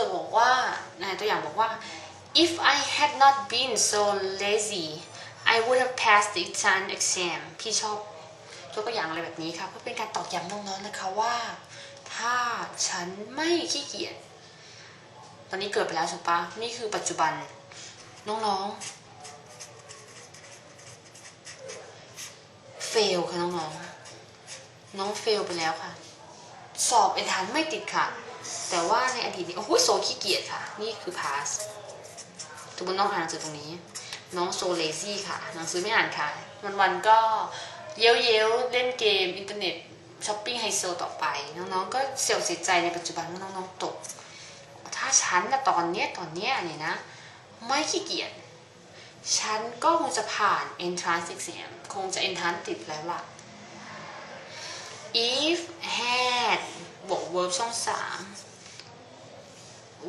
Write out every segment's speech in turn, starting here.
จะบอกว่านตัวอย่างบอกว่า if I had not been so lazy I would have passed the exam exam พี่ชอบยกตัวอย่างอะไรแบบนี้ค่ะเพื่อเป็นการตอกย้ำน้องๆนะคะว่า ถ้าฉันไม่ขี้เกียจตอนนี้เกิดไปแล้วใช่ปะนี่คือปัจจุบันน้องๆ เฟลค่ะน้องๆ น้องเฟลไปแล้วค่ะ สอบเอนทานไม่ติดค่ะ แต่ว่าในอดีตนี่โอ้โหโซขี้เกียจค่ะ นี่คือ pass สมมติน้องอ่านหนังสือตรงนี้ น้องโซเลซี่ค่ะ หนังสือไม่อ่านค่ะ วันๆก็เย้ยวเย้เล่นเกม อินเทอร์เน็ตช้อปปิ้งไฮโซต่อไป น้องๆ ก็เสียเสียใจในปัจจุบันว่าน้องๆตก ถ้าฉันนะตอนเนี้ยตอนเนี้ยเนี่ยนะ ไม่ขี้เกียจฉันก็คงจะผ่าน entrance exam คงจะ entrance ติดแล้วล่ะ if had บวก verb ช่องสาม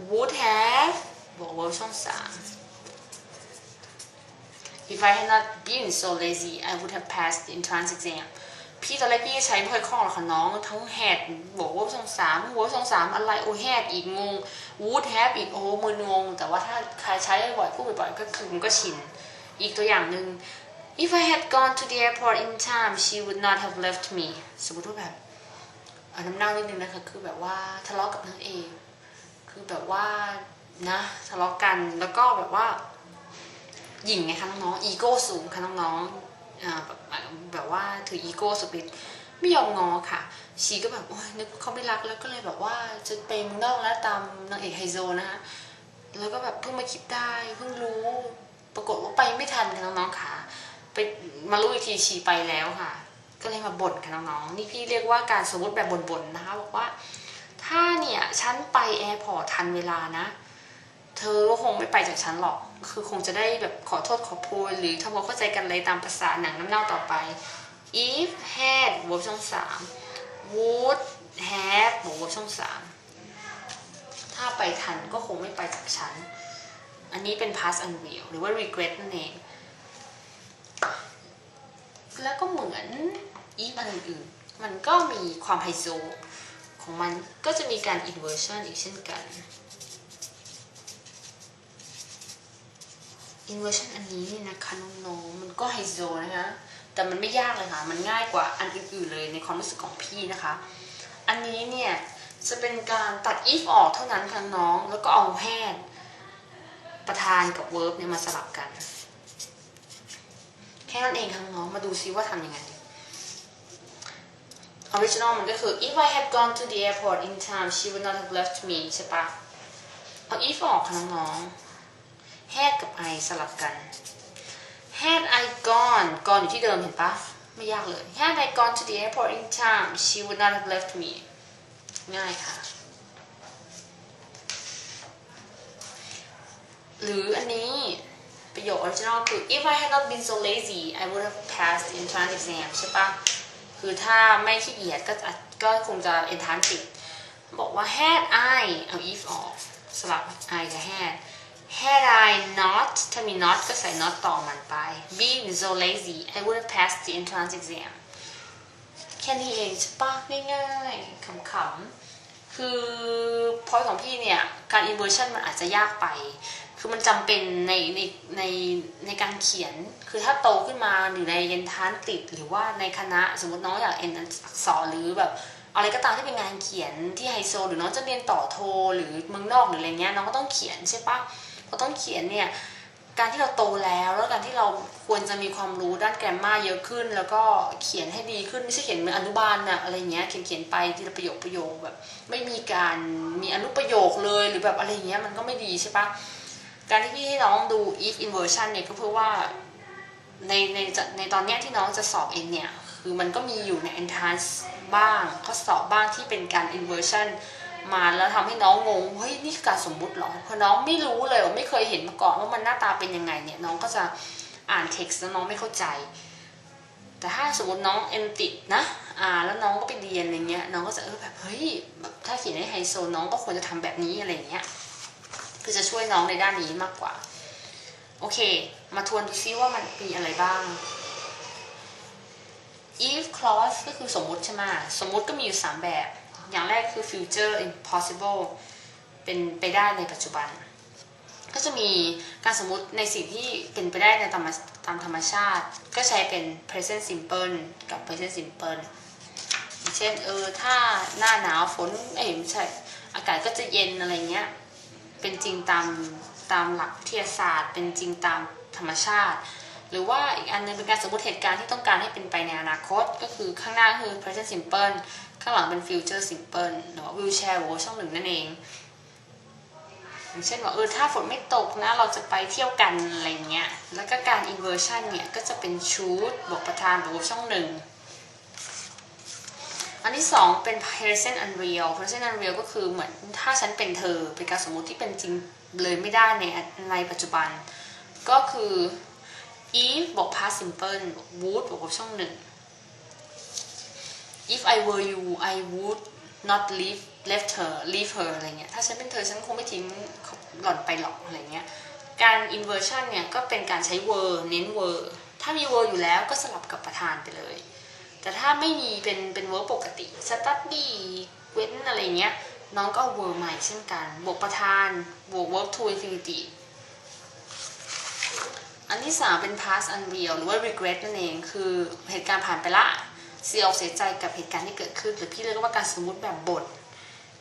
would have บวก verb ช่องสาม if I had not been so lazy I would have passed the entrance exam พี่ตอนแรกพี่ใช้ไม่ค่อยคล่องหรอกค่ะน้อง ทั้ง had บอกว่าช่องสามหัวช่องสามอะไรโอ had อีกงง would have อีกโอ้มืองง แต่ว่าถ้าใครใช้บ่อยพูดบ่อยๆก็คือมันก็ชิน อีกตัวอย่างหนึ่ง if I had gone to the airport in time she would not have left me สมมติว่าแบบ เอาน้ำเน่านิดนึงนะคะ คือแบบว่าทะเลาะกับนางเอกคือแบบว่านะทะเลาะกันแล้วก็แบบว่า หญิงไงคะน้องๆอีโก้สูงค่ะน้องๆอ่าแบบแบบว่าถืออีโก้สุดฤทธิ์ไม่ยอมงอค่ะ ชีก็แบบโอ๊ยนึกเขาไม่รักแล้วก็เลยแบบว่าจะไปมืองนอกแล้วตามนางเอกไฮโซนะคะแล้วก็แบบเพิ่งมาคิดได้เพิ่งรู้ ปรากฏว่าไปไม่ทันค่ะน้องๆค่ะไปมารู้อีกทีชีไปแล้วค่ะ ก็เลยมาบ่นค่ะน้องๆนี่พี่เรียกว่าการสมมติแบบบ่นๆนะคะบอกว่า ถ้าเนี่ยฉันไปแอร์พอร์ตทันเวลานะ เธอก็คงไม่ไปจากฉันหรอก คือคงจะได้แบบขอโทษขอโพยหรือทำความเข้าใจกันเลยตามภาษาหนังน้ำเน่าต่อไป if had บวกช่องสาม would have บวกช่องสามถ้าไปทันก็คงไม่ไปจากฉัน อันนี้เป็น past unreal หรือว่า regret นั่นเองแล้วก็เหมือน if อันอื่น มันก็มีความไฮโซของมันก็จะมีการ inversion อีกเช่นกัน inversion อันนี้นี่นะคะน้องๆมันก็ไฮโซนะคะแต่มันไม่ยากเลยค่ะ มันง่ายกว่าอันอื่นๆเลยในความรู้สึกของพี่นะคะ อันนี้เนี่ยจะเป็นการตัด if ออกเท่านั้นค่ะน้อง แล้วก็เอา had ประธานกับ verb เนี่ยมาสลับกัน แค่นั้นเองค่ะน้อง มาดูซิว่าทำยังไง original มันก็คือ if I had gone to the airport in time she would not have left me ใช่ปะเอา if ออกค่ะน้องๆ had กับ I สลับกัน had I gone gone อยู่ที่เดิมเห็นปะไม่ยากเลย had I gone to the airport in time she would not have left me ง่ายค่ะ หรืออันนี้ประโยค original คือ if I had not been so lazy I would have passed the entrance exam ใช่ปะ คือถ้าไม่ขี้เกียจก็จะก็คงจะ entrance ติดบอกว่า had I เอา if ออกสลับ I กับ had had I not ถ้ามี not ก็ใส่ not ต่อมันไป being so lazy I would have passed the entrance exam แค่นี้เองใช่ปะง่ายๆขำๆคือพอยของพี่เนี่ย การ inversion มันอาจจะยากไป คือมันจำเป็นในในในในการเขียน คือถ้าโตขึ้นมาอยู่ในเยนทานติด หรือว่าในคณะสมมติน้องอยากเอ็นอักษรหรือแบบอะไรก็ตามที่เป็นงานเขียนที่ไฮโซ หรือน้องจะเรียนต่อโทหรือเมืองนอกหรืออะไรเงี้ยน้องก็ต้องเขียนใช่ปะพอต้องเขียนเนี่ยการที่เราโตแล้วแล้วการที่เราควรจะมีความรู้ด้านแกรมมาเยอะขึ้น แล้วก็เขียนให้ดีขึ้นไม่ใช่เขียนเหมือนอนุบาลนะอะไรเงี้ยเขียนเขียนไปทีละประโยคประโยคแบบ ไม่มีการมีอนุประโยคเลยหรือแบบอะไรเงี้ยมันก็ไม่ดีใช่ปะ การที่พี่ให้น้องดู if inversion เนี่ยก็เพื่อว่าในในในตอนเนี้ยที่น้องจะสอบเองเนี่ยคือมันก็มีอยู่ใน entrance บ้างข้อสอบบ้างที่เป็นการ inversion มาแล้วทำให้น้องงง เฮ้ย นี่การสมมุติหรอ เพราะน้องไม่รู้เลยไม่เคยเห็นมาก่อนว่ามันหน้าตาเป็นยังไงเนี่ย น้องก็จะอ่าน text แล้วน้องไม่เข้าใจ แต่ถ้าสมมติน้องเอ็นติดนะ อ่า แล้วน้องก็ไปเรียนอะไรเงี้ย น้องก็จะเออแบบ เฮ้ยแบบถ้าเขียนให้ไฮโซน้องก็ควรจะทำแบบนี้อะไรเงี้ย คือจะช่วยน้องในด้านนี้มากกว่า โอเค มาทวนดูซิว่ามันมีอะไรบ้าง if clause ก็คือสมมุติใช่ไหมสมมุติก็มีอยู่ 3 แบบ อย่างแรกคือ future impossible เป็นไปได้ในปัจจุบัน ก็จะมีการสมมุติในสิ่งที่เป็นไปได้ในตามตามธรรมชาติ ก็ใช้เป็น present simple กับ present simple เช่นเออถ้าหน้าหนาวฝนเอ้ยไม่ใช่ อากาศก็จะเย็นอะไรเงี้ย เป็นจริงตามตามหลักวิทยาศาสตร์ เป็นจริงตามธรรมชาติ หรือว่าอีกอันหนึงเป็นการสมมติเหตุการณ์ที่ต้องการให้เป็นไปในอนาคต ก็คือข้างหน้าคือ present simple ข้างหลังเป็น future simple หรือว่า wheelchair หรือว่าช่องหนึ่งนั่นเองอย่างเช่นว่าเออถ้าฝนไม่ตกนะเราจะไปเที่ยวกันอะไรเงี้ย แล้วก็การ inversion เนี่ยก็จะเป็นชุดบวกประธานบวกช่องหนึ่ง อันที่สองเป็น present unreal present unreal ก็คือเหมือนถ้าฉันเป็นเธอเป็นการสมมุติที่เป็นจริงเลยไม่ได้ในในปัจจุบัน ก็คือ if บวก past simple would บวกช่องหนึ่ง if I were you I would not leave left her leave her อะไรเงี้ย ถ้าฉันเป็นเธอฉันคงไม่ทิ้งหล่อนไปหรอกอะไรเงี้ย การ inversion เนี่ยก็เป็นการใช้ were เน้น were ถ้ามี were อยู่แล้วก็สลับกับประธานไปเลย แต่ถ้าไม่มีเป็นเป็น verb ปกติ study เว้นอะไรเงี้ย น้องก็เอา were ใหม่เช่นกัน บวกประธาน บวก verb to infinitive อันที่สามเป็น past unreal หรือว่า regret นั่นเอง คือเหตุการณ์ผ่านไปละเสียอกเสียใจกับเหตุการณ์ที่เกิดขึ้น หรือพี่เรียกว่าการสมมติแบบบท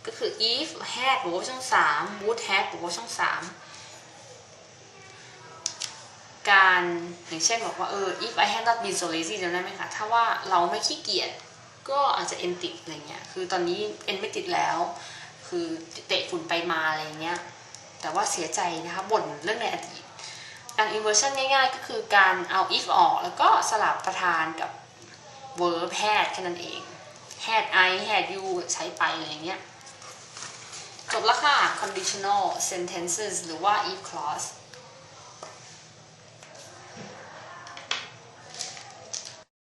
ก็คือ if had บวกช่องสาม would have บวกช่องสาม การอย่างเช่นบอกว่าเออ if I had not been so lazy จำได้ไหมคะ ถ้าว่าเราไม่ขี้เกียจก็อาจจะ end ติดอะไรเงี้ย คือตอนนี้ end ไม่ติดแล้ว คือเตะฝุ่นไปมาอะไรเงี้ย แต่ว่าเสียใจนะคะบ่นเรื่องในอดีตการ inversion ง่ายๆ ก็คือการเอา if ออก แล้วก็สลับประธานกับ verb had แค่นั้นเอง had I had you ใช้ไปอะไรเงี้ย จบแล้วค่ะ conditional sentences หรือว่า if clause